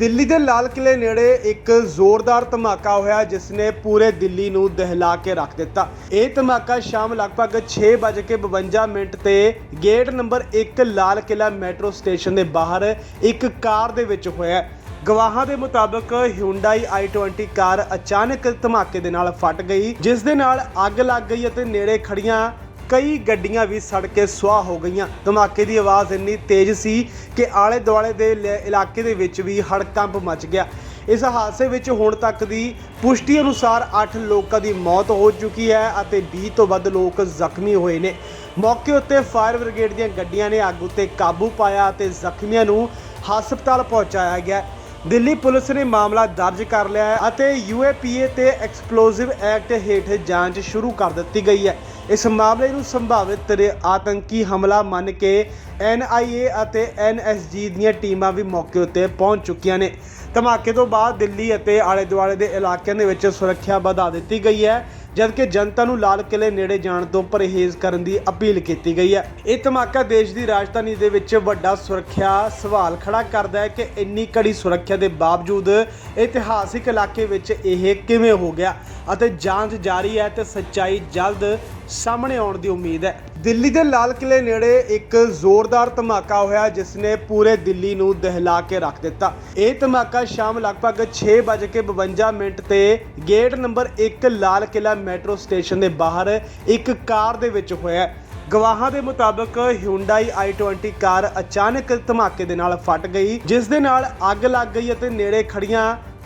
ਦਿੱਲੀ ਦੇ ਲਾਲ ਕਿਲੇ ਨੇੜੇ ਇੱਕ ਜ਼ੋਰਦਾਰ ਧਮਾਕਾ ਹੋਇਆ ਜਿਸ ਨੇ ਪੂਰੇ ਦਿੱਲੀ ਨੂੰ ਦਹਿਲਾ ਕੇ ਰੱਖ ਦਿੱਤਾ। ਇਹ ਧਮਾਕਾ ਸ਼ਾਮ ਲਗਭਗ 6:52 ਮਿੰਟ ਤੇ gate number 1 Lal Qila metro station ਦੇ ਬਾਹਰ ਇੱਕ ਕਾਰ ਦੇ ਵਿੱਚ ਹੋਇਆ। ਗਵਾਹਾਂ ਦੇ ਮੁਤਾਬਕ Hyundai i20 ਕਾਰ ਅਚਾਨਕ ਧਮਾਕੇ ਦੇ ਨਾਲ ਫਟ ਗਈ, ਜਿਸ ਦੇ ਨਾਲ ਅੱਗ ਲੱਗ ਗਈ ਅਤੇ ਨੇੜੇ ਖੜੀਆਂ ਕਈ ਗੱਡੀਆਂ ਵੀ ਸੜ ਕੇ ਸੁਆਹ ਹੋ ਗਈਆਂ। ਧਮਾਕੇ ਦੀ ਆਵਾਜ਼ ਇੰਨੀ ਤੇਜ਼ ਸੀ ਕਿ ਆਲੇ ਦੁਆਲੇ ਦੇ ਲ- ਇਲਾਕੇ ਦੇ ਵਿੱਚ ਵੀ ਹੜਕੰਪ ਮਚ ਗਿਆ। ਇਸ ਹਾਦਸੇ ਵਿੱਚ ਹੁਣ ਤੱਕ ਦੀ ਪੁਸ਼ਟੀ ਅਨੁਸਾਰ 8 ਲੋਕਾਂ ਦੀ ਮੌਤ ਹੋ ਚੁੱਕੀ ਹੈ ਅਤੇ 20 ਤੋਂ ਵੱਧ ਲੋਕ ਜ਼ਖਮੀ ਹੋਏ ਨੇ। ਮੌਕੇ ਉੱਤੇ ਫਾਇਰ ਬ੍ਰਿਗੇਡ ਦੀਆਂ ਗੱਡੀਆਂ ਨੇ ਅੱਗ ਉੱਤੇ ਕਾਬੂ ਪਾਇਆ ਅਤੇ ਜ਼ਖਮੀਆਂ ਨੂੰ ਹਸਪਤਾਲ ਪਹੁੰਚਾਇਆ ਗਿਆ। ਦਿੱਲੀ ਪੁਲਿਸ ਨੇ ਮਾਮਲਾ ਦਰਜ ਕਰ ਲਿਆ ਹੈ ਅਤੇ ਯੂਏਪੀਏ ਤੇ ਐਕਸਪਲੋਸਿਵ ਐਕਟ ਹੇਠ ਜਾਂਚ ਸ਼ੁਰੂ ਕਰ ਦਿੱਤੀ ਗਈ ਹੈ। ਇਸ ਮਾਮਲੇ ਨੂੰ ਸੰਭਾਵਿਤ ਆਤੰਕੀ ਹਮਲਾ ਮੰਨ ਕੇ ਐਨਆਈਏ ਅਤੇ ਐਨਐਸਜੀ ਦੀਆਂ ਟੀਮਾਂ ਵੀ ਮੌਕੇ ਉੱਤੇ ਪਹੁੰਚ ਚੁੱਕੀਆਂ ਨੇ। ਧਮਾਕੇ ਤੋਂ ਬਾਅਦ ਦਿੱਲੀ ਅਤੇ ਆਲੇ ਦੁਆਲੇ ਦੇ ਇਲਾਕਿਆਂ ਦੇ ਵਿੱਚ ਸੁਰੱਖਿਆ ਵਧਾ ਦਿੱਤੀ ਗਈ ਹੈ, ਜਦਕਿ ਜਨਤਾ ਨੂੰ ਲਾਲ ਕਿਲੇ ਨੇੜੇ ਜਾਣ ਤੋਂ ਪਰਹੇਜ਼ ਕਰਨ ਦੀ ਅਪੀਲ ਕੀਤੀ ਗਈ ਹੈ। ਇਹ ਧਮਾਕਾ ਦੇਸ਼ ਦੀ ਰਾਜਧਾਨੀ ਦੇ ਵਿੱਚ ਵੱਡਾ ਸੁਰੱਖਿਆ ਸਵਾਲ ਖੜਾ ਕਰਦਾ ਹੈ ਕਿ ਇੰਨੀ ਕੜੀ ਸੁਰੱਖਿਆ ਦੇ ਬਾਵਜੂਦ ਇਤਿਹਾਸਿਕ ਇਲਾਕੇ ਵਿੱਚ ਇਹ ਕਿਵੇਂ ਹੋ ਗਿਆ ਅਤੇ ਜਾਂਚ ਜਾਰੀ ਹੈ ਤੇ ਸੱਚਾਈ ਜਲਦ ਸਾਹਮਣੇ ਆਉਣ ਦੀ ਉਮੀਦ ਹੈ। ਦਿੱਲੀ ਦੇ ਲਾਲ ਕਿਲੇ ਨੇੜੇ ਇੱਕ ਜ਼ੋਰਦਾਰ ਧਮਾਕਾ ਹੋਇਆ ਜਿਸ ਨੇ ਪੂਰੇ ਦਿੱਲੀ ਨੂੰ ਦਹਿਲਾ ਕੇ ਰੱਖ ਦਿੱਤਾ। ਇਹ ਧਮਾਕਾ ਸ਼ਾਮ ਲਗਭਗ 6:52 ਮਿੰਟ ਤੇ gate number 1 Lal Qila metro station ਦੇ ਬਾਹਰ ਇੱਕ ਕਾਰ ਦੇ ਵਿੱਚ ਹੋਇਆ। ਗਵਾਹਾਂ ਦੇ ਮੁਤਾਬਕ Hyundai i20 ਕਾਰ ਅਚਾਨਕ ਧਮਾਕੇ ਦੇ ਨਾਲ ਫਟ ਗਈ, ਜਿਸ ਦੇ ਨਾਲ ਅੱਗ ਲੱਗ ਗਈ ਅਤੇ ਨੇੜੇ ਖੜੀਆਂ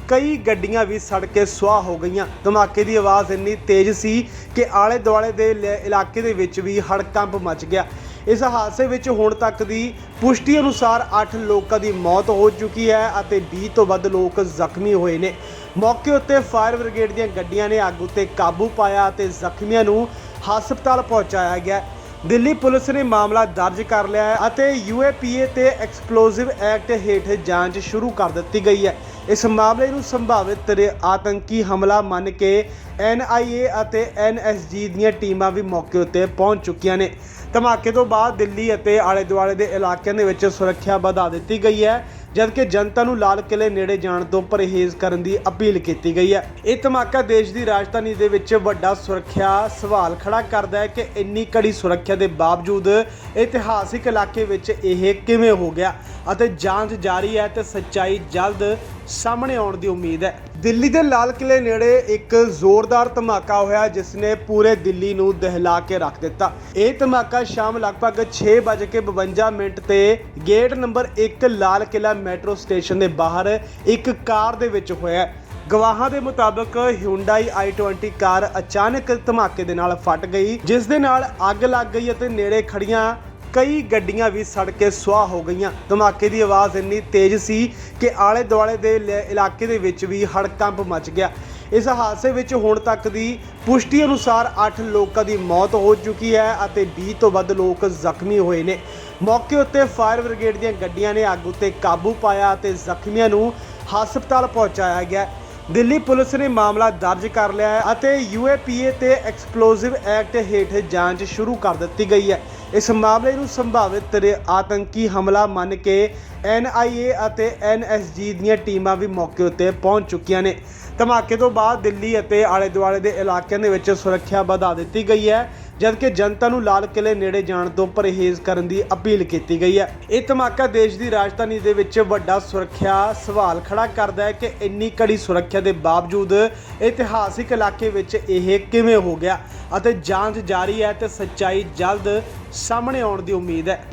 ਕਈ ਗੱਡੀਆਂ ਵੀ ਸੜ ਕੇ ਸੁਆਹ ਹੋ ਗਈਆਂ। ਧਮਾਕੇ ਦੀ ਆਵਾਜ਼ ਇੰਨੀ ਤੇਜ਼ ਸੀ ਕਿ ਆਲੇ ਦੁਆਲੇ ਦੇ ਲ- ਇਲਾਕੇ ਦੇ ਵਿੱਚ ਵੀ ਹੜਕੰਪ ਮਚ ਗਿਆ। ਇਸ ਹਾਦਸੇ ਵਿੱਚ ਹੁਣ ਤੱਕ ਦੀ ਪੁਸ਼ਟੀ ਅਨੁਸਾਰ 8 ਲੋਕਾਂ ਦੀ ਮੌਤ ਹੋ ਚੁੱਕੀ ਹੈ ਅਤੇ 20 ਤੋਂ ਵੱਧ ਲੋਕ ਜ਼ਖਮੀ ਹੋਏ ਨੇ। ਮੌਕੇ ਉੱਤੇ ਫਾਇਰ ਬ੍ਰਿਗੇਡ ਦੀਆਂ ਗੱਡੀਆਂ ਨੇ ਅੱਗ ਉੱਤੇ ਕਾਬੂ ਪਾਇਆ ਅਤੇ ਜ਼ਖਮੀਆਂ ਨੂੰ ਹਸਪਤਾਲ ਪਹੁੰਚਾਇਆ ਗਿਆ। ਦਿੱਲੀ ਪੁਲਿਸ ਨੇ ਮਾਮਲਾ ਦਰਜ ਕਰ ਲਿਆ ਹੈ ਅਤੇ ਯੂਏਪੀਏ ਤੇ ਐਕਸਪਲੋਸਿਵ ਐਕਟ ਹੇਠ ਜਾਂਚ ਸ਼ੁਰੂ ਕਰ ਦਿੱਤੀ ਗਈ ਹੈ। ਇਸ ਮਾਮਲੇ ਨੂੰ ਸੰਭਾਵਿਤ ਆਤੰਕੀ ਹਮਲਾ ਮੰਨ ਕੇ ਐਨਆਈਏ ਅਤੇ ਐਨਐਸਜੀ ਦੀਆਂ ਟੀਮਾਂ ਵੀ ਮੌਕੇ ਉੱਤੇ ਪਹੁੰਚ ਚੁੱਕੀਆਂ ਨੇ। ਧਮਾਕੇ ਤੋਂ ਬਾਅਦ ਦਿੱਲੀ ਅਤੇ ਆਲੇ ਦੁਆਲੇ ਦੇ ਇਲਾਕਿਆਂ ਦੇ ਵਿੱਚ ਸੁਰੱਖਿਆ ਵਧਾ ਦਿੱਤੀ ਗਈ ਹੈ, ਜਦਕਿ ਜਨਤਾ ਨੂੰ ਲਾਲ ਕਿਲੇ ਨੇੜੇ ਜਾਣ ਤੋਂ ਪਰਹੇਜ਼ ਕਰਨ ਦੀ ਅਪੀਲ ਕੀਤੀ ਗਈ ਹੈ। ਇਹ ਧਮਾਕਾ ਦੇਸ਼ ਦੀ ਰਾਜਧਾਨੀ ਦੇ ਵਿੱਚ ਵੱਡਾ ਸੁਰੱਖਿਆ ਸਵਾਲ ਖੜਾ ਕਰਦਾ ਹੈ ਕਿ ਇੰਨੀ ਕੜੀ ਸੁਰੱਖਿਆ ਦੇ ਬਾਵਜੂਦ ਇਤਿਹਾਸਿਕ ਇਲਾਕੇ ਵਿੱਚ ਇਹ ਕਿਵੇਂ ਹੋ ਗਿਆ ਅਤੇ ਜਾਂਚ ਜਾਰੀ ਹੈ ਤੇ ਸੱਚਾਈ ਜਲਦ ਸਾਹਮਣੇ ਆਉਣ ਦੀ ਉਮੀਦ ਹੈ। ਦਿੱਲੀ ਦੇ ਲਾਲ ਕਿਲੇ ਨੇੜੇ ਇੱਕ ਜ਼ੋਰਦਾਰ ਧਮਾਕਾ ਹੋਇਆ ਜਿਸ ਨੇ ਪੂਰੇ ਦਿੱਲੀ ਨੂੰ ਦਹਿਲਾ ਕੇ ਰੱਖ ਦਿੱਤਾ। ਇਹ ਧਮਾਕਾ ਸ਼ਾਮ ਲਗਭਗ 6:52 ਮਿੰਟ ਤੇ gate number 1 Lal Qila metro station ਦੇ ਬਾਹਰ ਇੱਕ ਕਾਰ ਦੇ ਵਿੱਚ ਹੋਇਆ ਗਵਾਹਾਂ ਦੇ ਮੁਤਾਬਕ Hyundai i20 ਕਾਰ ਅਚਾਨਕ ਧਮਾਕੇ ਦੇ ਨਾਲ ਫਟ ਗਈ, ਜਿਸ ਦੇ ਨਾਲ ਅੱਗ ਲੱਗ ਗਈ ਅਤੇ ਨੇੜੇ ਖੜੀਆਂ ਕਈ ਗੱਡੀਆਂ ਵੀ ਸੜ ਕੇ ਸੁਆਹ ਹੋ ਗਈਆਂ। ਧਮਾਕੇ ਦੀ ਆਵਾਜ਼ ਇੰਨੀ ਤੇਜ਼ ਸੀ ਕਿ ਆਲੇ ਦੁਆਲੇ ਦੇ ਲ- ਇਲਾਕੇ ਦੇ ਵਿੱਚ ਵੀ ਹੜਕੰਪ ਮਚ ਗਿਆ। ਇਸ ਹਾਦਸੇ ਵਿੱਚ ਹੁਣ ਤੱਕ ਦੀ ਪੁਸ਼ਟੀ ਅਨੁਸਾਰ 8 ਲੋਕਾਂ ਦੀ ਮੌਤ ਹੋ ਚੁੱਕੀ ਹੈ ਅਤੇ 20 ਤੋਂ ਵੱਧ ਲੋਕ ਜ਼ਖਮੀ ਹੋਏ ਨੇ। ਮੌਕੇ ਉੱਤੇ ਫਾਇਰ ਬ੍ਰਿਗੇਡ ਦੀਆਂ ਗੱਡੀਆਂ ਨੇ ਅੱਗ ਉੱਤੇ ਕਾਬੂ ਪਾਇਆ ਅਤੇ ਜ਼ਖਮੀਆਂ ਨੂੰ ਹਸਪਤਾਲ ਪਹੁੰਚਾਇਆ ਗਿਆ ਦਿੱਲੀ ਪੁਲਿਸ ਨੇ ਮਾਮਲਾ ਦਰਜ ਕਰ ਲਿਆ ਹੈ ਅਤੇ ਯੂਏਪੀਏ ਤੇ ਐਕਸਪਲੋਸਿਵ ਐਕਟ ਹੇਠ ਜਾਂਚ ਸ਼ੁਰੂ ਕਰ ਦਿੱਤੀ ਗਈ ਹੈ। ਇਸ ਮਾਮਲੇ ਨੂੰ ਸੰਭਾਵਿਤ ਆਤੰਕੀ ਹਮਲਾ ਮੰਨ ਕੇ ਐਨਆਈਏ ਅਤੇ ਐਨਐਸਜੀ ਦੀਆਂ ਟੀਮਾਂ ਵੀ ਮੌਕੇ ਉੱਤੇ ਪਹੁੰਚ ਚੁੱਕੀਆਂ ਨੇ। ਧਮਾਕੇ ਤੋਂ ਬਾਅਦ ਦਿੱਲੀ ਅਤੇ ਆਲੇ ਦੁਆਲੇ ਦੇ ਇਲਾਕਿਆਂ ਦੇ ਵਿੱਚ ਸੁਰੱਖਿਆ ਵਧਾ ਦਿੱਤੀ ਗਈ ਹੈ, ਜਦਕਿ ਜਨਤਾ ਨੂੰ ਲਾਲ ਕਿਲੇ ਨੇੜੇ ਜਾਣ ਤੋਂ ਪਰਹੇਜ਼ ਕਰਨ ਦੀ ਅਪੀਲ ਕੀਤੀ ਗਈ ਹੈ। ਇਹ ਧਮਾਕਾ ਦੇਸ਼ ਦੀ ਰਾਜਧਾਨੀ ਦੇ ਵਿੱਚ ਵੱਡਾ ਸੁਰੱਖਿਆ ਸਵਾਲ ਖੜਾ ਕਰਦਾ ਹੈ ਕਿ ਇੰਨੀ ਕੜੀ ਸੁਰੱਖਿਆ ਦੇ ਬਾਵਜੂਦ ਇਤਿਹਾਸਿਕ ਇਲਾਕੇ ਵਿੱਚ ਇਹ ਕਿਵੇਂ ਹੋ ਗਿਆ ਅਤੇ ਜਾਂਚ ਜਾਰੀ ਹੈ ਤੇ ਸੱਚਾਈ ਜਲਦ ਸਾਹਮਣੇ ਆਉਣ ਦੀ ਉਮੀਦ ਹੈ।